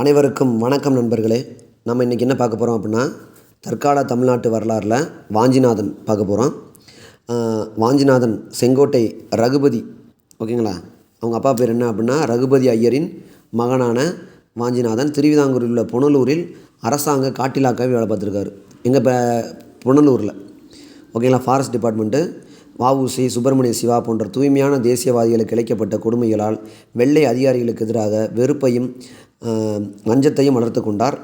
அனைவருக்கும் வணக்கம் நண்பர்களே. நம்ம இன்றைக்கி என்ன பார்க்க போகிறோம் அப்படின்னா தற்கால தமிழ்நாட்டு வரலாறில் வாஞ்சிநாதன் பார்க்க போகிறோம் வாஞ்சிநாதன் செங்கோட்டை ரகுபதி ஓகேங்களா? அவங்க அப்பா பேர் என்ன அப்படின்னா ரகுபதி ஐயரின் மகனான வாஞ்சிநாதன் திருவிதாங்கூரில் உள்ள புனலூரில் அரசாங்க காட்டிலாக்காக வேலை பார்த்துருக்காரு. எங்கள் இப்போ புனலூரில். ஓகேங்களா? ஃபாரஸ்ட் டிபார்ட்மெண்ட்டு வஉசி சுப்பிரமணிய சிவா போன்ற தூய்மையான தேசியவாதிகளுக்கு இழைக்கப்பட்ட கொடுமைகளால் வெள்ளை அதிகாரிகளுக்கு எதிராக வெறுப்பையும் வஞ்சத்தையும் வளர்த்து கொண்டார்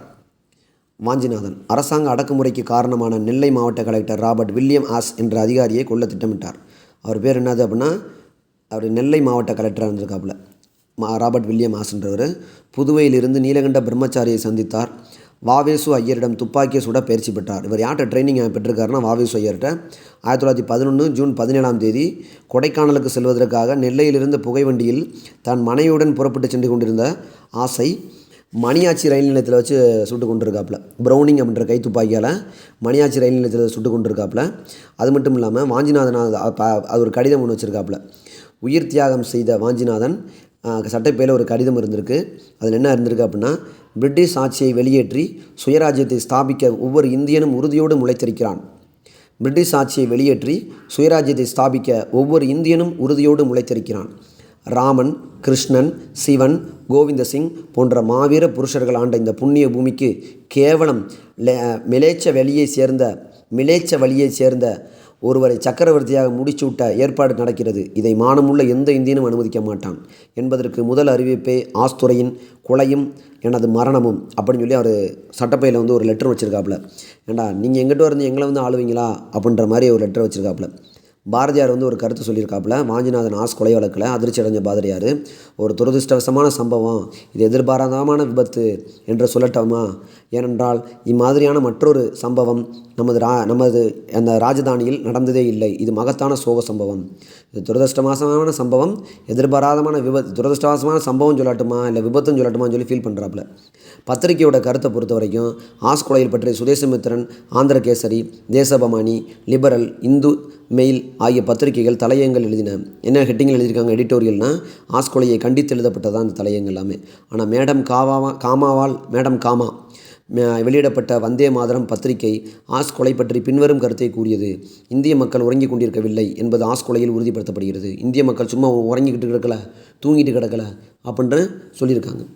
வாஞ்சிநாதன். அரசாங்க அடக்குமுறைக்கு காரணமான நெல்லை மாவட்ட கலெக்டர் ராபர்ட் வில்லியம் ஆஸ் என்ற அதிகாரியை கொல்ல திட்டமிட்டார். அவர் பேர் என்னது அப்படின்னா அவர் நெல்லை மாவட்ட கலெக்டராக இருந்திருக்காப்புல. மா ராபர்ட் வில்லியம் ஆஸ்ன்றவர். புதுவையிலிருந்து நீலகண்ட பிரம்மச்சாரியை சந்தித்தார். வாவேசு ஐயரிடம் துப்பாக்கியை சுட பயிற்சி பெற்றார். இவர் யார்கிட்ட ட்ரைனிங் பெற்றிருக்காருன்னா வாவேசு ஐயர்கிட்ட. ஆயிரத்தி தொள்ளாயிரத்தி பதினொன்று ஜூன் பதினேழாம் தேதி கொடைக்கானலுக்கு செல்வதற்காக நெல்லையிலிருந்து புகைவண்டியில் தன் மனைவியுடன் புறப்பட்டு சென்று கொண்டிருந்த ஆசை மணியாச்சி ரயில் நிலையத்தில் வச்சு சுட்டு கொண்டிருக்காப்புல. ப்ரௌனிங் அப்படின்ற கை துப்பாக்கியால் மணியாச்சி ரயில் நிலையத்தில் சுட்டு கொண்டிருக்காப்புல. அது மட்டும் இல்லாமல் வாஞ்சிநாதன் அது அது ஒரு கடிதம் ஒன்று வச்சுருக்காப்புல. உயிர் தியாகம் செய்த வாஞ்சிநாதன் ஆஹ், சட்டைப்பையில் ஒரு கடிதம் இருந்திருக்கு. அதில் என்ன இருந்திருக்கு அப்படின்னா பிரிட்டிஷ் ஆட்சியை வெளியேற்றி சுயராஜ்யத்தை ஸ்தாபிக்க ஒவ்வொரு இந்தியனும் உறுதியோடு முளைத்திருக்கிறான் பிரிட்டிஷ் ஆட்சியை வெளியேற்றி சுயராஜ்யத்தை ஸ்தாபிக்க ஒவ்வொரு இந்தியனும் உறுதியோடு முளைத்திருக்கிறான் ராமன் கிருஷ்ணன் சிவன் கோவிந்த சிங் போன்ற மாவீர புருஷர்கள் ஆண்ட இந்த புண்ணிய பூமிக்கு கேவலம் லே- மிலேச்ச வெளியை சேர்ந்த மிலேச்ச வழியை சேர்ந்த ஒருவரை சக்கரவர்த்தியாக முடிச்சுவிட்ட ஏற்பாடு நடக்கிறது. இதை மானமுள்ள எந்த இந்தியனும் அனுமதிக்க மாட்டான். என்பதற்கு முதல் அறிவிப்பே ஆஸ்துறையின் கொலையும் எனது மரணமும் அப்படின்னு சொல்லி அவர் சட்டப்பையில் வந்து ஒரு லெட்டர் வச்சுருக்காப்புல. ஏண்டா நீங்கள் எங்கிட்ட இருந்து எங்களை வந்து ஆளுவீங்களா? அப்படின்ற மாதிரி ஒரு லெட்டர் வச்சுருக்காப்புல. பாரதியார் வந்து ஒரு கருத்து சொல்லியிருக்காப்புல வாஞ்சிநாதன் ஆஸ் கொலை வழக்கில் அதிர்ச்சி அடைஞ்ச பாரதியார். ஒரு துரதிருஷ்டவசமான சம்பவம். இது எதிர்பாராதமான விபத்து என்று சொல்லட்டோமா? ஏனென்றால் இம்மாதிரியான மற்றொரு சம்பவம் நமது ரா நமது அந்த ராஜதானியில் நடந்ததே இல்லை. இது மகத்தான சோக சம்பவம். இது துரதிருஷ்டமாசமான சம்பவம். எதிர்பாராதமான விபத்து துரதிருஷ்டவசமான சம்பவம் சொல்லட்டுமா? இல்லை விபத்துன்னு சொல்லட்டுமான்னு சொல்லி ஃபீல் பண்ணுறாப்புல பத்திரிகையோட கருத்தை பொறுத்த வரைக்கும் ஆஸ் கொலையில் பற்றிய சுதேசமித்திரன் ஆந்திரகேசரி தேசபமானி லிபரல் இந்து மெயில் ஆகிய பத்திரிகைகள் தலையங்கள் எழுதின. என்ன ஹெட்டிங்கில் எழுதியிருக்காங்க எடிட்டோரியல்னால் ஆஸ் கொலையை கண்டித்து எழுதப்பட்டதான் அந்த தலையங்கள் எல்லாமே. ஆனால் மேடம் காவாவா காமாவால் மேடம் காமா மே- வெளியிடப்பட்ட வந்தே மாதரம் பத்திரிகை ஆஸ் கொலை பற்றி பின்வரும் கருத்தை கூறியது இந்திய மக்கள் உறங்கிக் கொண்டிருக்கவில்லை என்பது ஆஸ் கொலையில் உறுதிப்படுத்தப்படுகிறது. இந்திய மக்கள் சும்மா உறங்கிக்கிட்டு கிடக்கல தூங்கிட்டு கிடக்கல அப்படின்ற சொல்லியிருக்காங்க.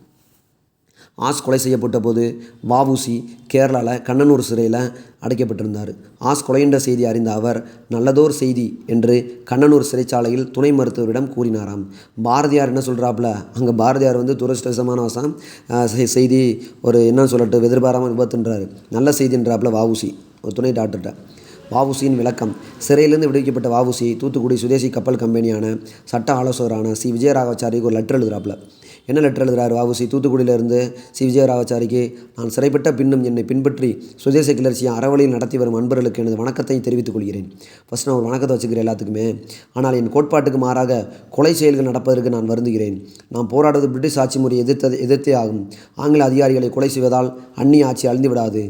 ஆஸ் கொலை செய்யப்பட்ட போது வஉசி கேரளாவில் கண்ணனூர் சிறையில் அடைக்கப்பட்டிருந்தார். ஆஸ் கொலை என்ற செய்தி அறிந்த அவர் நல்லதோர் செய்தி என்று கண்ணனூர் சிறைச்சாலையில் துணை மருத்துவரிடம் கூறினாராம். பாரதியார் என்ன சொல்கிறாப்புல அங்கே பாரதியார் வந்து துரதிருஷ்டவசமான வசம் செ- செய்தி ஒரு என்ன சொல்லட்டு எதிர்பாராமல் விபத்துன்றார். நல்ல செய்தின்றாப்புல வஉசி ஒரு துணை டாக்டர்கிட்ட. வஉசியின் விளக்கம். சிறையிலிருந்து விடுவிக்கப்பட்ட வஉசி தூத்துக்குடி சுதேசி கப்பல் கம்பெனியான சட்ட ஆலோசகரான சி. விஜயராகவாச்சாரிக்கு ஒரு லெட்டர் எழுதுறாப்புல. என்ன லெட்டர் எழுதுறாரு வஉசி தூத்துக்குடியிலிருந்து சி. விஜயராகவாச்சாரிக்கு நான் சிறைப்பட்ட பின்னும் என்னை பின்பற்றி சுதேச கிளர்ச்சியை அறவழியில் நடத்தி வரும் அன்பர்களுக்கு எனது வணக்கத்தை தெரிவித்துக் கொள்கிறேன். ஃபஸ்ட் நான் ஒரு வணக்கத்தை வச்சுக்கிறேன் எல்லாத்துக்குமே. ஆனால் என் கோட்பாட்டுக்கு மாறாக கொலை செயல்கள் நடப்பதற்கு நான் வருந்துகிறேன். நான் போராடுவது பிரிட்டிஷ் ஆட்சி முறை எதிர்த்தது எதிர்த்தே ஆகும். ஆங்கில அதிகாரிகளை கொலை செய்வதால் அந்நிய ஆட்சி அழிந்து விடாது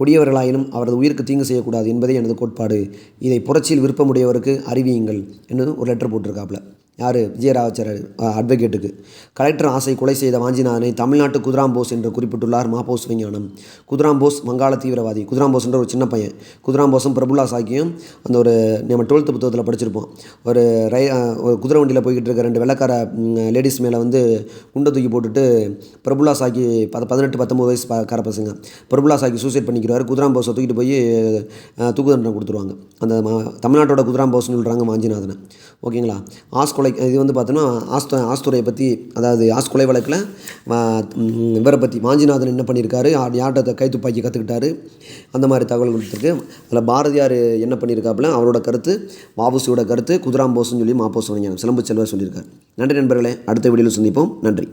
கொடியவர்களாயினும் அவரது உயிருக்கு தீங்கு செய்யக்கூடாது என்பதே எனது கோட்பாடு. இதை புரட்சியில் விருப்பமுடையவருக்கு அறிவியுங்கள். என்று ஒரு லெட்டர் போட்டிருக்காப்புல. யார்? விஜயராஜாச்சாரியர் அட்வொகேட்டுக்கு கலெக்டர் ஆசை கொலை செய்த வாஞ்சிநாதனை தமிழ்நாட்டு குதிராம் போஸ் என்று குறிப்பிட்டுள்ளார் மாபோஸ் விஞ்ஞானம். குதிராம் போஸ் வங்காள தீவிரவாதி. குதிராம் போஸ்ன்ற ஒரு சின்ன பையன். குதிராம் போஸும் பிரபுல்லா சாக்கியும் அந்த ஒரு நம்ம டுவெல்த்து புத்தகத்தில் படிச்சிருப்போம். ஒரு ரை ஒரு குதிரை வண்டியில் போய்கிட்டு இருக்க ரெண்டு வெள்ளக்கார லேடிஸ் மேலே வந்து குண்டை தூக்கி போட்டுட்டு பிரபுல்லா சாக்கி பத பதினெட்டு பத்தொம்பது வயசு ப- கார பசங்க. பிரபுல்லா சாக்கி சூசைட் பண்ணிக்கிறார். குதிராம் போஸை தூக்கிட்டு போய் தூக்கு தண்டனை கொடுத்துருவாங்க. அந்த தமிழ்நாட்டோட குதிராம் போஸ்னு சொல்கிறாங்க வாஞ்சிநாதனை. ஓகேங்களா? ஆஸ் ஆஸ்கொலை இது வந்து பார்த்தோன்னா ஆஸ்து ஆஸ்துரையை பற்றி அதாவது ஆஸ்கொலை வழக்கில் இவரை பற்றி வாஞ்சிநாதன் என்ன பண்ணியிருக்காரு? யார் யார்கிட்ட கை துப்பாக்கி கற்றுக்கிட்டாரு அந்த மாதிரி தகவல் கொடுத்துருக்கு. அதில் பாரதியார் என்ன பண்ணியிருக்காப்புல அவரோட கருத்து வாபுசியோட கருத்து குதிராம் போஸ்ன்னு சொல்லி மாப்போஸ் சிலம்பு செல்வர் சொல்லியிருக்காரு. நன்றி நண்பர்களே அடுத்த வீடியோவில் சந்திப்போம். நன்றி.